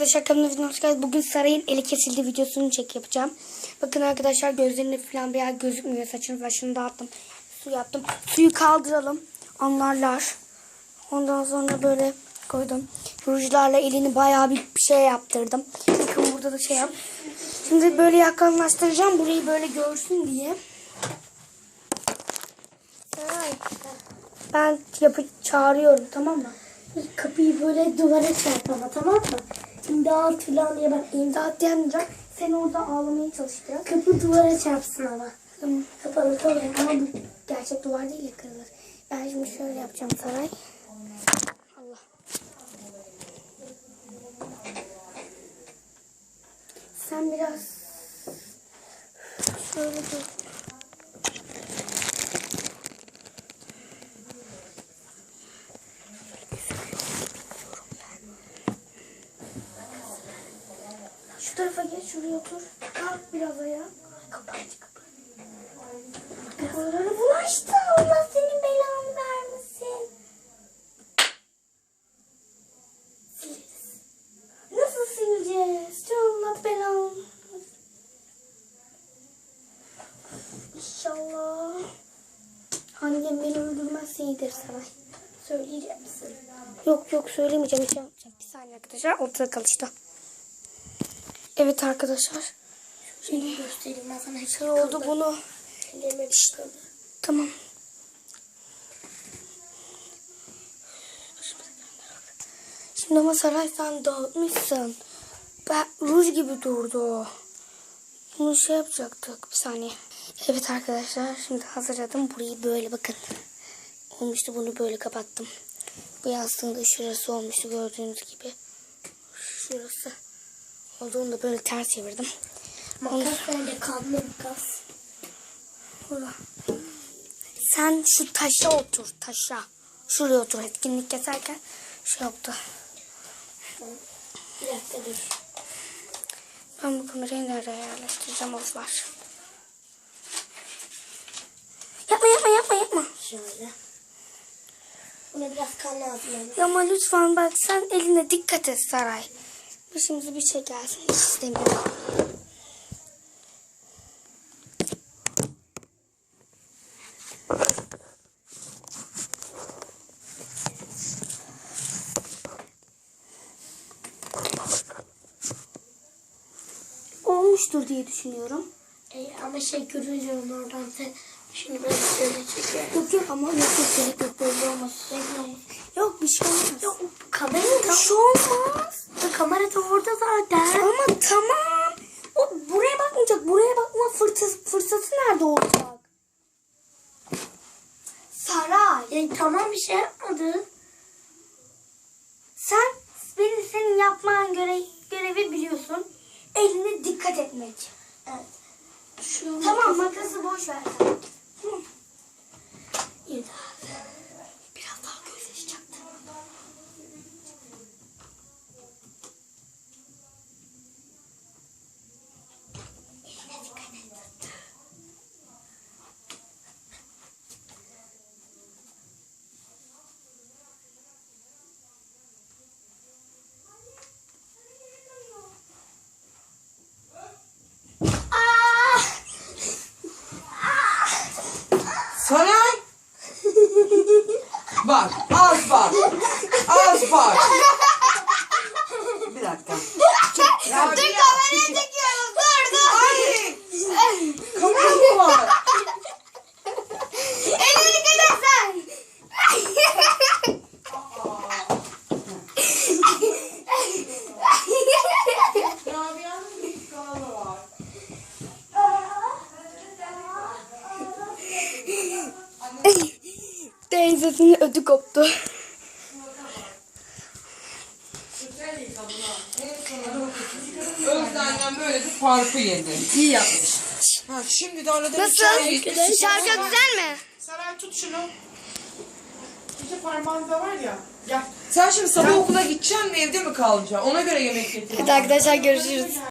arkadaşlar kanalıma hoş geldiniz. Bugün Saray'ın eli kesildi videosunu çek yapacağım. Bakın arkadaşlar gözlerinde falan bir yer gözükmüyor. Saçını başını dağıttım. Su yaptım. Suyu kaldıralım. Anlarlar. Ondan sonra böyle koydum. Rujlarla elini bayağı bir şey yaptırdım. Bakın burada da şey yap. Şimdi böyle yakınlaştıracağım. Burayı böyle görsün diye. Ben yapı çağırıyorum tamam mı? Kapıyı böyle duvara çarp ama tamam mı? İmdat falan diye bak imdat. Diyemeyeceğim. Sen orada ağlamaya çalış biraz. Kapı duvara çarpsın ama. Tamam. Kapalı tamam. Ama bu gerçek duvar değil ya kırılır. Ben şimdi şöyle yapacağım saray. Allah. Sen biraz şöyle dur. Tarafa geç, şuraya otur. Kalk biraz ayağa. Kapat kapı. Kafaları bulaştı. Allah senin belanı vermesin. Nasıl sileceğiz? Allah belanı. İnşallah. Annem beni öldürmezse iyidir Saray. Söyleyecek misin? Yok yok söylemeyeceğim. Bir saniye arkadaşlar. Ortada kal işte. Evet arkadaşlar. Şimdi göstereyim ben sana. Şey oldu bunu. Çıkıldı. Tamam. Şimdi ama Saray sen dağıtmışsın. Ben, ruj gibi durdu. Bunu şey yapacaktık. Bir saniye. Evet arkadaşlar şimdi hazırladım. Burayı böyle bakın. Olmuştu bunu böyle kapattım. Bu yastığın da şurası olmuştu gördüğünüz gibi. Şurası. Olduğunu da böyle ters çevirdim. Makas bence kanlı makas. Burada. Sen şu taşa otur, taşa. Şuraya otur etkinlik keserken şey yaptı. Bir dakika dur. Ben bu kamerayı nereye yerleştireceğim var. Yapma yapma yapma yapma. Şöyle. Buna biraz kan lazım. ama lütfen bak sen eline dikkat et Saray. Başımıza bir şey gelsin hiç istemiyorum. Olmuştur diye düşünüyorum. E, ama şey görünce onu oradan sen şimdi böyle şöyle çekiyorum. Yok yok ama yok yok gerek yok böyle olmaz. Yok bir şey olmaz. Ya o kameranın Bir şey olmaz. Saray. Ya tamam bir şey yapmadı. Sen benim senin yapman göre, görevi biliyorsun. Eline dikkat etmek. Evet. Şu Tamam makası boş ver. Tamam. İyi daha. Biraz daha göz yaşayacaktı. Eline dikkat et. Saray. Bak az bak. Az bak. Bir dakika. Ya, dur kameraya çekiyoruz. Dur dur. Ay. Kamera mı var? Elini dikkat et sen. Rabia'nın bir kanalı var. Teyzesinin ödü koptu. Özden'den böyle bir parfü yedi. İyi yapmış. Ha, şimdi de arada bir Nasıl? çay yedi. Şarkı güzel mi? Saray tut şunu. İşte parmağında var ya. Gel. Sen şimdi sabah okula gideceksin mi evde mi kalacaksın? Ona göre yemek getir. Evet arkadaşlar görüşürüz.